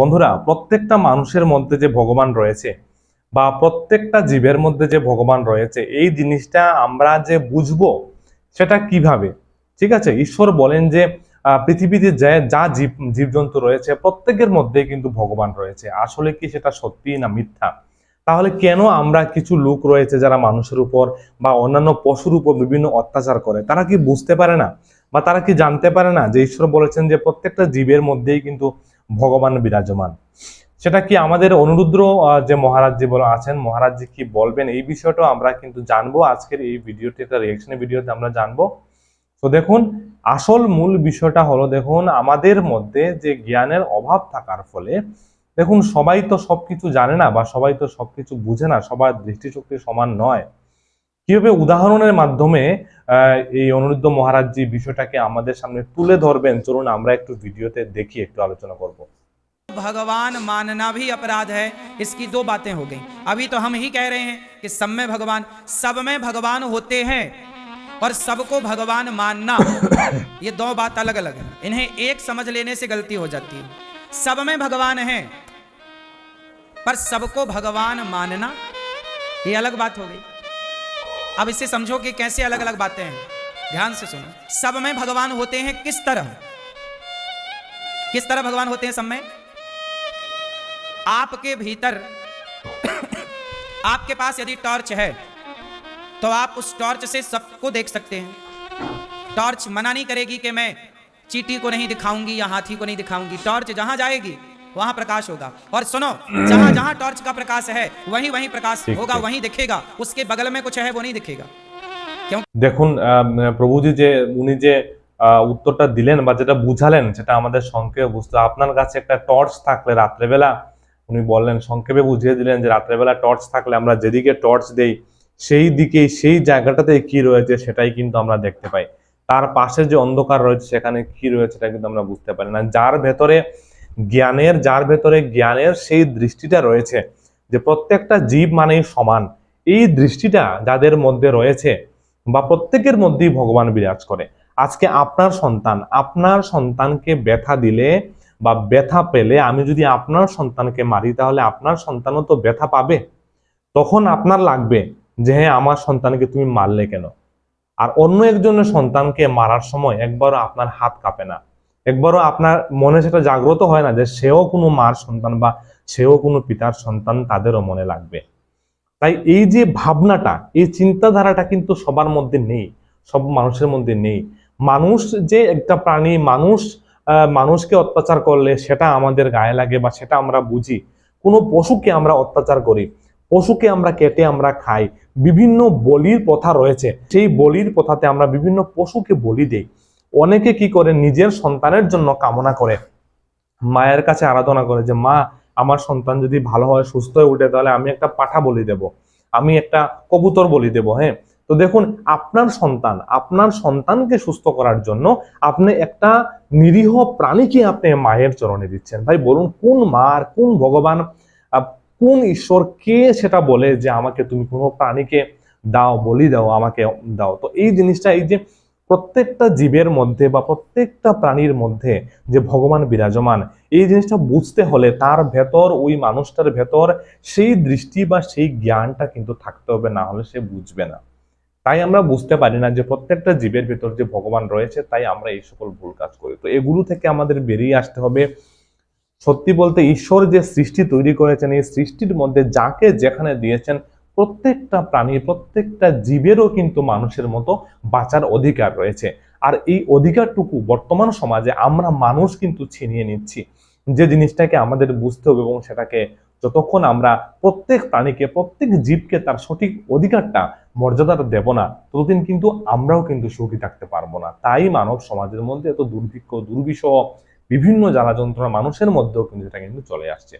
বন্ধুরা, প্রত্যেকটা মানুষের মধ্যে যে ভগবান রয়েছে বা প্রত্যেকটা জীবের মধ্যে যে ভগবান রয়েছে, এই জিনিসটা আমরা যে বুঝব সেটা কীভাবে? ঠিক আছে? ঈশ্বর বলেন যে পৃথিবীতে যে, যা জীব, জীবজন্তু রয়েছে, প্রত্যেকের মধ্যেই কিন্তু ভগবান রয়েছে। আসলে কি সেটা সত্যি না মিথ্যা? তাহলে কেন আমরা কিছু লোক রয়েছে যারা মানুষের উপর বা অন্যান্য পশুর উপর বিভিন্ন অত্যাচার করে? তারা কি বুঝতে পারে না? বা তারা কি জানতে পারে না যে ঈশ্বর বলেছেন যে, প্রত্যেকটা জীবের মধ্যেই কিন্তু ভগবান বিরাজমান। সেটা কি আমাদের অনুরুদ্র যে মহারাজজি বলে, আছেন, মহারাজজি কি বলবেন? এই বিষয়টা আমরা কিন্তু জানব। আজকের এই ভিডিওটি একটা রিয়েকশনের ভিডিওতে আমরা জানব। তো দেখুন, আসল মূল বিষয়টা হলো, দেখুন, আমাদের মধ্যে যে জ্ঞানের অভাব থাকার ফলে, দেখুন, সবাই তো সবকিছু জানে না বা সবাই তো সবকিছু বুঝে না, সবার দৃষ্টিশক্তি সমান নয়। কিভাবে উদাহরণের মাধ্যমে আহ, এই অনুরুদ্ধ মহারাজজি বিষয়টাকে আমাদের সামনে তুলে ধরবেন চলুন আমরা একটু ভিডিওতে দেখি একটু আলোচনা করব भगवान मानना भी अपराध है इसकी दो बातें हो गई अभी तो हम ही कह रहे हैं कि सब में भगवान सब में भगवान होते हैं और सबको भगवान मानना ये दो बात अलग अलग है इन्हें एक समझ लेने से गलती हो जाती है सब में भगवान है पर सबको भगवान मानना ये अलग बात हो गई अब इसे समझो कि कैसे अलग अलग बातें हैं। ध्यान से सुनो। सब में भगवान होते हैं किस तरह? किस तरह भगवान होते हैं सब में? आपके भीतर, आपके पास यदि टॉर्च है तो आप उस टॉर्च से सबको देख सकते हैं। टॉर्च मना नहीं करेगी कि मैं चीटी को नहीं दिखाऊँगी या हाथी को नहीं दिखाऊँगी। टॉर्च जहाँ जाएगी वहां प्रकाश होगा और सुनो जहां जहां टॉर्च का प्रकाश है वहीं वहीं प्रकाश ठीक, होगा ठीक। वहीं दिखेगा उसके बगल में कुछ है वो नहीं दिखेगा দেখুন আহ, প্রভুজি যে উনি যে আহ, উত্তরটা দিলেন বা যেটা বুঝালেন সেটা আমাদের সংক্ষেপে বুঝতে আপনার কাছে একটা টর্চ থাকলে রাত্রেবেলা উনি বললেন সংক্ষেপে বুঝিয়ে দিলেন যে রাত্রেবেলা টর্চ থাকলে আমরা যেদিকে টর্চ দেই সেই দিকেই সেই জায়গাটাতে কি রয়েছে সেটাই কিন্তু আমরা দেখতে পাই তার পাশে যে অন্ধকার রয়েছে সেখানে কি রয়েছে সেটা কিন্তু আমরা বুঝতে পারি না যার ভেতরে জ্ঞানের, যার ভেতরে জ্ঞানের সেই দৃষ্টিটা রয়েছে, যে প্রত্যেকটা জীব মানেই সমান। এই দৃষ্টিটা যাদের মধ্যে রয়েছে বা প্রত্যেকের মধ্যেই ভগবান বিরাজ করে। আজকে আপনার সন্তান, আপনার সন্তানকে ব্যথা দিলে বা ব্যথা পেলে আমি যদি আপনার সন্তানকে মারি, তাহলে আপনার সন্তানও তো ব্যথা পাবে। তখন আপনার লাগবে যে হ্যাঁ আমার সন্তানকে তুমি মারলে কেন? আর অন্য একজনের সন্তানকে মারার সময় একবারও আপনার হাত কাঁপে না। একবারও আপনার মনে সেটা জাগ্রত হয় না যে সেও কোনো মার সন্তান বা সেও কোনো পিতার সন্তান তাদেরও মনে লাগবে। তাই এই যে ভাবনাটা, এই চিন্তাধারাটা কিন্তু সবার মধ্যে নেই, সব মানুষের মধ্যে নেই। মানুষ যে একটা প্রাণী, মানুষ মানুষকে অত্যাচার করলে সেটা আমাদের গায়ে লাগে বা সেটা আমরা বুঝি। কোনো পশুকে আমরা অত্যাচার করি, পশুকে আমরা কেটে আমরা খাই। বিভিন্ন বলির প্রথা রয়েছে, সেই বলির প্রথাতে আমরা বিভিন্ন পশুকে বলি দেই। অনেকে কি করে? নিজের সন্তানের জন্য কামনা করে। মায়ের কাছে আরাধনা করে যে, মা, আমার সন্তান যদি ভালো হয়, সুস্থ হয়ে উঠে, তাহলে আমি একটা পাঠা বলি দেব। আমি একটা কবুতর বলি দেব। হ্যাঁ? তো দেখুন, আপনার সন্তান, আপনার সন্তানকে সুস্থ করার জন্য আপনি একটা নিরীহ প্রাণীকে আপনি মায়ের চরণে দিচ্ছেন। ভাই, বলুন, কোন মার কোন ভগবান কোন ঈশ্বর কে সেটা বলে যে, আমাকে তুমি কোনো প্রাণীকে দাও, বলি দাও, আমাকে দাও? তো এই জিনিসটা, এই যে প্রত্যেকটা জীবের মধ্যে বা প্রত্যেকটা প্রাণীর মধ্যে যে ভগবান বিরাজমান, এই জিনিসটা বুঝতে হলে তার ভেতর, ওই মানুষটার ভেতর সেই দৃষ্টি বা সেই জ্ঞানটা কিন্তু থাকতে হবে, না হলে সে বুঝবে না। তাই আমরা বুঝতে পারি না যে প্রত্যেকটা জীবের ভেতর যে ভগবান রয়েছে, তাই আমরা এই সকল ভুল কাজ করি। তো এগুলো থেকে আমাদের বেরিয়ে আসতে হবে। সত্যি বলতে ঈশ্বর যে সৃষ্টি তৈরি করেছেন, এই সৃষ্টির মধ্যে যাকে যেখানে দিয়েছেন প্রত্যেকটা প্রাণী, প্রত্যেকটা জীবেরও কিন্তু মানুষের মতো বাঁচার অধিকার রয়েছে। আর এই অধিকারটুকু বর্তমান সমাজে আমরা মানুষ কিন্তু ছিনিয়ে নিচ্ছি। যে জিনিসটাকে আমাদের বুঝতে হবে এবং সেটাকে যতক্ষণ আমরা প্রত্যেক প্রাণীকে, প্রত্যেক জীবকে তার সঠিক অধিকারটা মর্যাদাটা দেব না, ততদিন কিন্তু আমরাও কিন্তু সুখী থাকতে পারব না। তাই মানব সমাজের মধ্যে এত দুর্ভিক্ষ, দুর্বিষহ বিভিন্ন জ্বালা যন্ত্রণা মানুষের মধ্যেও কিন্তু এটা কিন্তু চলে আসছে।